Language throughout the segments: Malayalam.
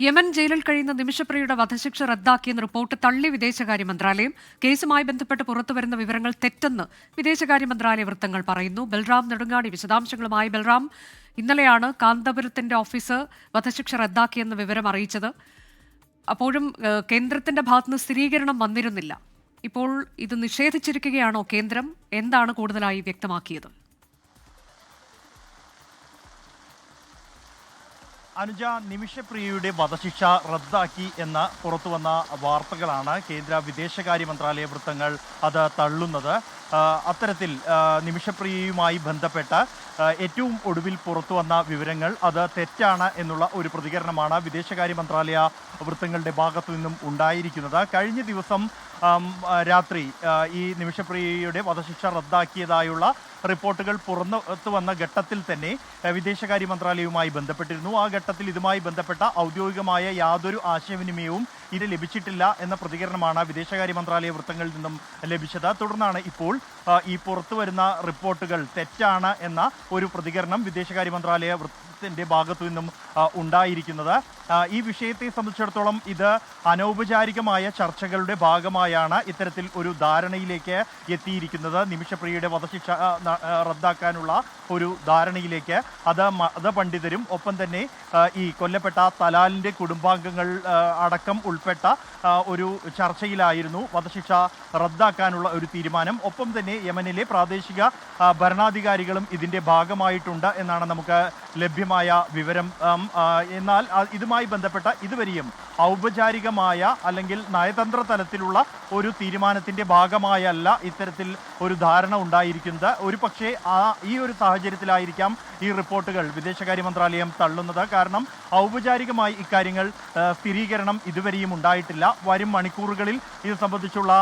യമൻ ജയിലിൽ കഴിയുന്ന നിമിഷപ്രിയയുടെ വധശിക്ഷ റദ്ദാക്കിയെന്ന റിപ്പോർട്ട് തള്ളി വിദേശകാര്യ മന്ത്രാലയം. കേസുമായി ബന്ധപ്പെട്ട് പുറത്തുവരുന്ന വിവരങ്ങൾ തെറ്റെന്ന് വിദേശകാര്യ മന്ത്രാലയ വൃത്തങ്ങൾ പറയുന്നു. ബൽറാം നെടുങ്ങാടി വിശദാംശങ്ങളുമായി ബൽറാം. ഇന്നലെയാണ് കാന്തപുരത്തിന്റെ ഓഫീസ് വധശിക്ഷ റദ്ദാക്കിയെന്ന വിവരം അറിയിച്ചത്. അപ്പോഴും കേന്ദ്രത്തിന്റെ ഭാഗത്തുനിന്ന് സ്ഥിരീകരണം വന്നിരുന്നില്ല. ഇപ്പോൾ ഇത് നിഷേധിച്ചിരിക്കുകയാണോ കേന്ദ്രം? എന്താണ് കൂടുതലായി വ്യക്തമാക്കിയത്? അനുജ നിമിഷപ്രിയയുടെ വധശിക്ഷ റദ്ദാക്കി എന്ന പുറത്തുവന്ന വാർത്തകളാണ് കേന്ദ്ര വിദേശകാര്യ മന്ത്രാലയ വൃത്തങ്ങൾ അത് തള്ളുന്നത്. അത്തരത്തിൽ നിമിഷപ്രിയയുമായി ബന്ധപ്പെട്ട ഏറ്റവും ഒടുവിൽ പുറത്തു വന്ന വിവരങ്ങൾ അത് തെറ്റാണ് എന്നുള്ള ഒരു പ്രതികരണമാണ് വിദേശകാര്യ മന്ത്രാലയ വൃത്തങ്ങളുടെ ഭാഗത്തു നിന്നും ഉണ്ടായിരിക്കുന്നത്. കഴിഞ്ഞ ദിവസം രാത്രി ഈ നിമിഷപ്രിയയുടെ വധശിക്ഷ റദ്ദാക്കിയതായുള്ള റിപ്പോർട്ടുകൾ പുറത്തു വന്ന ഘട്ടത്തിൽ തന്നെ വിദേശകാര്യ മന്ത്രാലയവുമായി ബന്ധപ്പെട്ടിരുന്നു. ആ ഘട്ടത്തിൽ ഇതുമായി ബന്ധപ്പെട്ട ഔദ്യോഗികമായ യാതൊരു ആശയവിനിമയവും ഇത് ലഭിച്ചിട്ടില്ല എന്ന പ്രതികരണമാണ് വിദേശകാര്യ മന്ത്രാലയ വൃത്തങ്ങളിൽ നിന്നും ലഭിച്ചത്. തുടർന്നാണ് ഇപ്പോൾ ഈ പുറത്തു വരുന്ന റിപ്പോർട്ടുകൾ തെറ്റാണ് എന്ന ഒരു പ്രതികരണം വിദേശകാര്യ മന്ത്രാലയ വൃത്തത്തിന്റെ ഭാഗത്തു നിന്നും ഉണ്ടായിരിക്കുന്നത്. ഈ വിഷയത്തെ സംബന്ധിച്ചിടത്തോളം ഇത് അനൗപചാരികമായ ചർച്ചകളുടെ ഭാഗമായാണ് ഇത്തരത്തിൽ ഒരു ധാരണയിലേക്ക് എത്തിയിരിക്കുന്നത്. നിമിഷപ്രിയയുടെ വധശിക്ഷ റദ്ദാക്കാനുള്ള ഒരു ധാരണയിലേക്ക് അത് മതപണ്ഡിതരും ഒപ്പം തന്നെ ഈ കൊല്ലപ്പെട്ട തലാലിന്റെ കുടുംബാംഗങ്ങൾ അടക്കം ഉൾപ്പെട്ട ഒരു ചർച്ചയിലായിരുന്നു വധശിക്ഷ റദ്ദാക്കാനുള്ള ഒരു തീരുമാനം. ഒപ്പം തന്നെ യമനിലെ പ്രാദേശിക ഭരണാധികാരികളും ഇതിന്റെ ഭാഗമായിട്ടുണ്ട് എന്നാണ് നമുക്ക് ലഭ്യമായ വിവരം എന്നാൽ ഇതുമായി ബന്ധപ്പെട്ട ഇതുവരെയും ഔപചാരികമായ അല്ലെങ്കിൽ നയതന്ത്ര തലത്തിലുള്ള ഒരു തീരുമാനത്തിന്റെ ഭാഗമായല്ല ഇത്തരത്തിൽ ഒരു ധാരണ ഉണ്ടായിരിക്കുന്നത്. ഒരു പക്ഷേ ആ ഈ ഒരു സാഹചര്യത്തിലായിരിക്കാം ഈ റിപ്പോർട്ടുകൾ വിദേശകാര്യ മന്ത്രാലയം തള്ളുന്നത്. കാരണം ഔപചാരികമായി ഇക്കാര്യങ്ങൾ സ്ഥിരീകരണം ഇതുവരെയും ഉണ്ടായിട്ടില്ല. വരും മണിക്കൂറുകളിൽ ഇത് സംബന്ധിച്ചുള്ള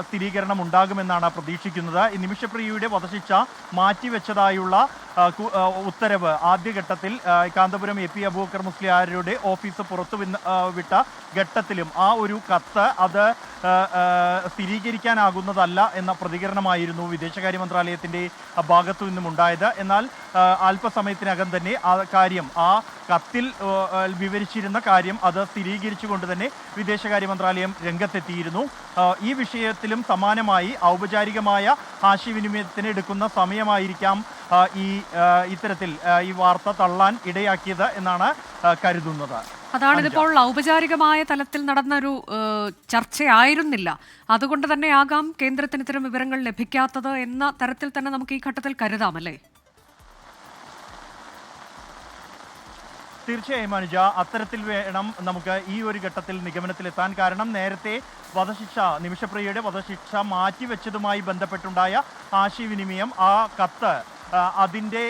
സ്ഥിരീകരണം ഉണ്ടാകുമെന്നാണ് പ്രതീക്ഷിക്കുന്നത്. നിമിഷപ്രിയയുടെ വധശിക്ഷ മാറ്റിവെച്ചതായുള്ള ഉത്തരവ് കു- ആ, ഉത്തരവ് ആദ്യഘട്ടത്തിൽ കാന്തപുരം എ പി അബൂബക്കർ മുസ്ലിയാരുടെ ഓഫീസ് പുറത്തു വിട്ട ഘട്ടത്തിലും ആ ഒരു കത്ത് അത് സ്ഥിരീകരിക്കാനാകുന്നതല്ല എന്ന പ്രതികരണമായിരുന്നു വിദേശകാര്യ മന്ത്രാലയത്തിന്റെ ഭാഗത്തു നിന്നും ഉണ്ടായത് എന്നാൽ അല്പസമയത്തിനകം തന്നെ ആ കാര്യം ആ കത്തിൽ വിവരിച്ചിരുന്ന കാര്യം അത് സ്ഥിരീകരിച്ചുകൊണ്ട് തന്നെ വിദേശകാര്യ മന്ത്രാലയം രംഗത്തെത്തിയിരുന്നു ഈ വിഷയത്തിലും സമാനമായി ഔപചാരികമായ ആശയവിനിമയത്തിന് എടുക്കുന്ന സമയമായിരിക്കാം ഈ ഇത്തരത്തിൽ ഈ വാർത്ത തള്ളാൻ ഇടയാക്കിയത് എന്നാണ് കരുതുന്നത്. അതാണ് ഇതിപ്പോൾ ഔപചാരികമായ തലത്തിൽ നടന്ന ഒരു ചർച്ചയായിരുന്നില്ല. അതുകൊണ്ട് തന്നെ ആകാം കേന്ദ്രത്തിന് ഇത്തരം വിവരങ്ങൾ ലഭിക്കാത്തത് എന്ന തരത്തിൽ തന്നെ നമുക്ക് ഈ ഘട്ടത്തിൽ കരുതാം തീർച്ചയായും അനുജ അത്തരത്തിൽ വേണം നമുക്ക് ഈ ഒരു ഘട്ടത്തിൽ നിഗമനത്തിലെത്താൻ. കാരണം നേരത്തെ വധശിക്ഷ നിമിഷപ്രിയയുടെ വധശിക്ഷ മാറ്റിവെച്ചതുമായി ബന്ധപ്പെട്ടുണ്ടായ ആശയവിനിമയം ആ കത്ത് അതിന്റെ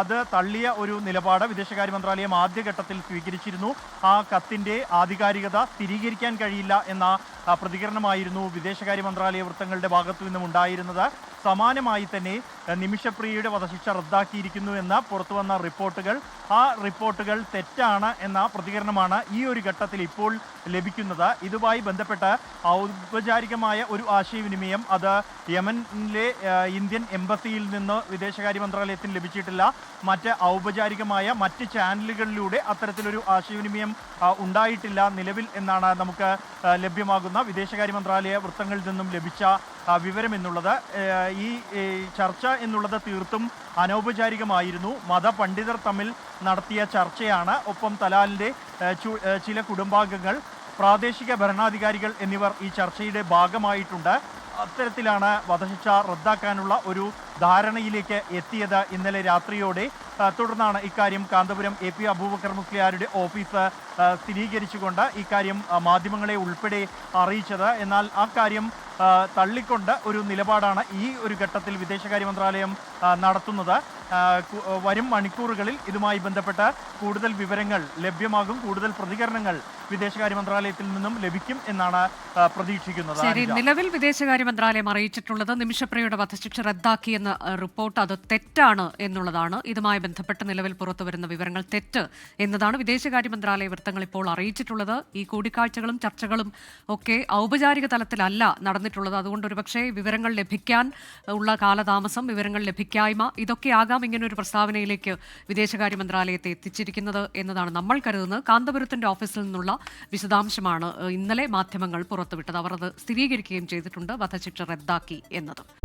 അത് തള്ളിയ ഒരു നിലപാട് വിദേശകാര്യ മന്ത്രാലയം ആദ്യഘട്ടത്തിൽ സ്വീകരിച്ചിരുന്നു. ആ കത്തിന്റെ ആധികാരികത സ്ഥിരീകരിക്കാൻ കഴിയില്ല എന്ന പ്രതികരണമായിരുന്നു വിദേശകാര്യ മന്ത്രാലയ വൃത്തങ്ങളുടെ ഭാഗത്തു നിന്നും ഉണ്ടായിരുന്നത്. സമാനമായി തന്നെ നിമിഷപ്രിയയുടെ വധശിക്ഷ റദ്ദാക്കിയിരിക്കുന്നു എന്ന പുറത്തു വന്ന റിപ്പോർട്ടുകൾ ആ റിപ്പോർട്ടുകൾ തെറ്റാണ് എന്ന പ്രതികരണമാണ് ഈ ഒരു ഘട്ടത്തിൽ ഇപ്പോൾ ലഭിക്കുന്നത്. ഇതുമായി ബന്ധപ്പെട്ട് ഔപചാരികമായ ഒരു ആശയവിനിമയം അത് യമനിലെ ഇന്ത്യൻ എംബസിയിൽ നിന്ന് വിദേശകാര്യ മന്ത്രാലയത്തിന് ലഭിച്ചിട്ടില്ല. മറ്റ് ഔപചാരികമായ മറ്റ് ചാനലുകളിലൂടെ അത്തരത്തിലൊരു ആശയവിനിമയം ഉണ്ടായിട്ടില്ല നിലവിൽ എന്നാണ് നമുക്ക് ലഭ്യമാകുന്ന വിദേശകാര്യ മന്ത്രാലയ വൃത്തങ്ങളിൽ നിന്നും ലഭിച്ച വിവരം എന്നുള്ളത്. ഈ ചർച്ച എന്നുള്ളത് തീർത്തും അനൗപചാരികമായിരുന്നു. മതപണ്ഡിതർ തമ്മിൽ നടത്തിയ ചർച്ചയാണ്. ഒപ്പം തലാലിന്റെ ചില കുടുംബാംഗങ്ങൾ പ്രാദേശിക ഭരണാധികാരികൾ എന്നിവർ ഈ ചർച്ചയുടെ ഭാഗമായിട്ടുണ്ട്. അത്തരത്തിലാണ് വധശിക്ഷ റദ്ദാക്കാനുള്ള ഒരു ധാരണയിലേക്ക് എത്തിയത് ഇന്നലെ രാത്രിയോടെ. തുടർന്നാണ് ഇക്കാര്യം കാന്തപുരം എ പി അബൂബക്കർ മുസ്ലിയാരുടെ ഓഫീസ് സ്ഥിരീകരിച്ചുകൊണ്ട് ഇക്കാര്യം മാധ്യമങ്ങളെ ഉൾപ്പെടെ അറിയിച്ചത്. എന്നാൽ ആ കാര്യം തള്ളിക്കൊണ്ട് ഒരു നിലപാടാണ് ഈ ഒരു ഘട്ടത്തിൽ വിദേശകാര്യ മന്ത്രാലയം നടത്തുന്നത്. വരും മണിക്കൂറുകളിൽ ഇതുമായി ബന്ധപ്പെട്ട് കൂടുതൽ വിവരങ്ങൾ ലഭ്യമാകും. കൂടുതൽ പ്രതികരണങ്ങൾ വിദേശകാര്യ മന്ത്രാലയത്തിൽ നിന്നും ലഭിക്കും എന്നാണ് പ്രതീക്ഷിക്കുന്നത്. നിലവിൽ വിദേശകാര്യ മന്ത്രാലയം അറിയിച്ചിട്ടുള്ളത് നിമിഷപ്രിയയുടെ വധശിക്ഷ റദ്ദാക്കിയെന്ന റിപ്പോർട്ട് അത് തെറ്റാണ് എന്നുള്ളതാണ്. ഇതുമായി ബന്ധപ്പെട്ട് നിലവിൽ പുറത്തു വരുന്ന വിവരങ്ങൾ തെറ്റ് എന്നതാണ് വിദേശകാര്യ മന്ത്രാലയ വൃത്തങ്ങൾ ഇപ്പോൾ അറിയിച്ചിട്ടുള്ളത്. ഈ കൂടിക്കാഴ്ചകളും ചർച്ചകളും ഒക്കെ ഔപചാരിക തലത്തിലല്ല നടന്നിട്ടുള്ളത്. അതുകൊണ്ട് ഒരുപക്ഷെ വിവരങ്ങൾ ലഭിക്കാൻ ഉള്ള കാലതാമസം വിവരങ്ങൾ ലഭിക്കായ്മ ഇതൊക്കെയാകാം ഇങ്ങനെ ഒരു പ്രസ്താവനയിലേക്ക് വിദേശകാര്യ മന്ത്രാലയത്തെ എത്തിച്ചിരിക്കുന്നത് എന്നതാണ് നമ്മൾ കരുതുന്നത്. കാന്തപുരത്തിന്റെ ഓഫീസിൽ നിന്നുള്ള വിശദാംശമാണ് ഇന്നലെ മാധ്യമങ്ങൾ പുറത്തുവിട്ടത്. അവർ അത് സ്ഥിരീകരിക്കുകയും ചെയ്തിട്ടുണ്ട്. വധശിക്ഷ റദ്ദാക്കി എന്നത്.